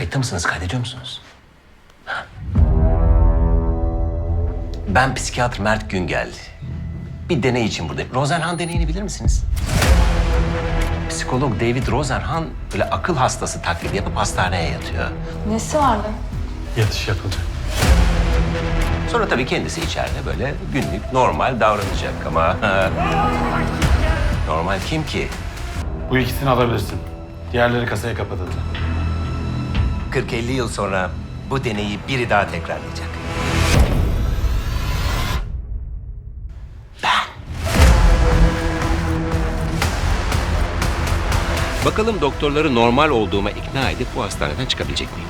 Kayıtta mısınız? Kaydediyor musunuz? Ha. Ben psikiyatr Mert Güngel. Bir deney için buradayım. Rosenhan deneyini bilir misiniz? Psikolog David Rosenhan böyle akıl hastası taklidi yapıp hastaneye yatıyor. Nesi vardı? Yatış yapılacak. Sonra tabii kendisi içeride böyle günlük normal davranacak ama... normal kim ki? Bu ikisini alabilirsin. Diğerleri kasaya kapatıldı. 40-50 yıl sonra bu deneyi biri daha tekrarlayacak. Ben. Bakalım doktorları normal olduğuma ikna edip bu hastaneden çıkabilecek miyim?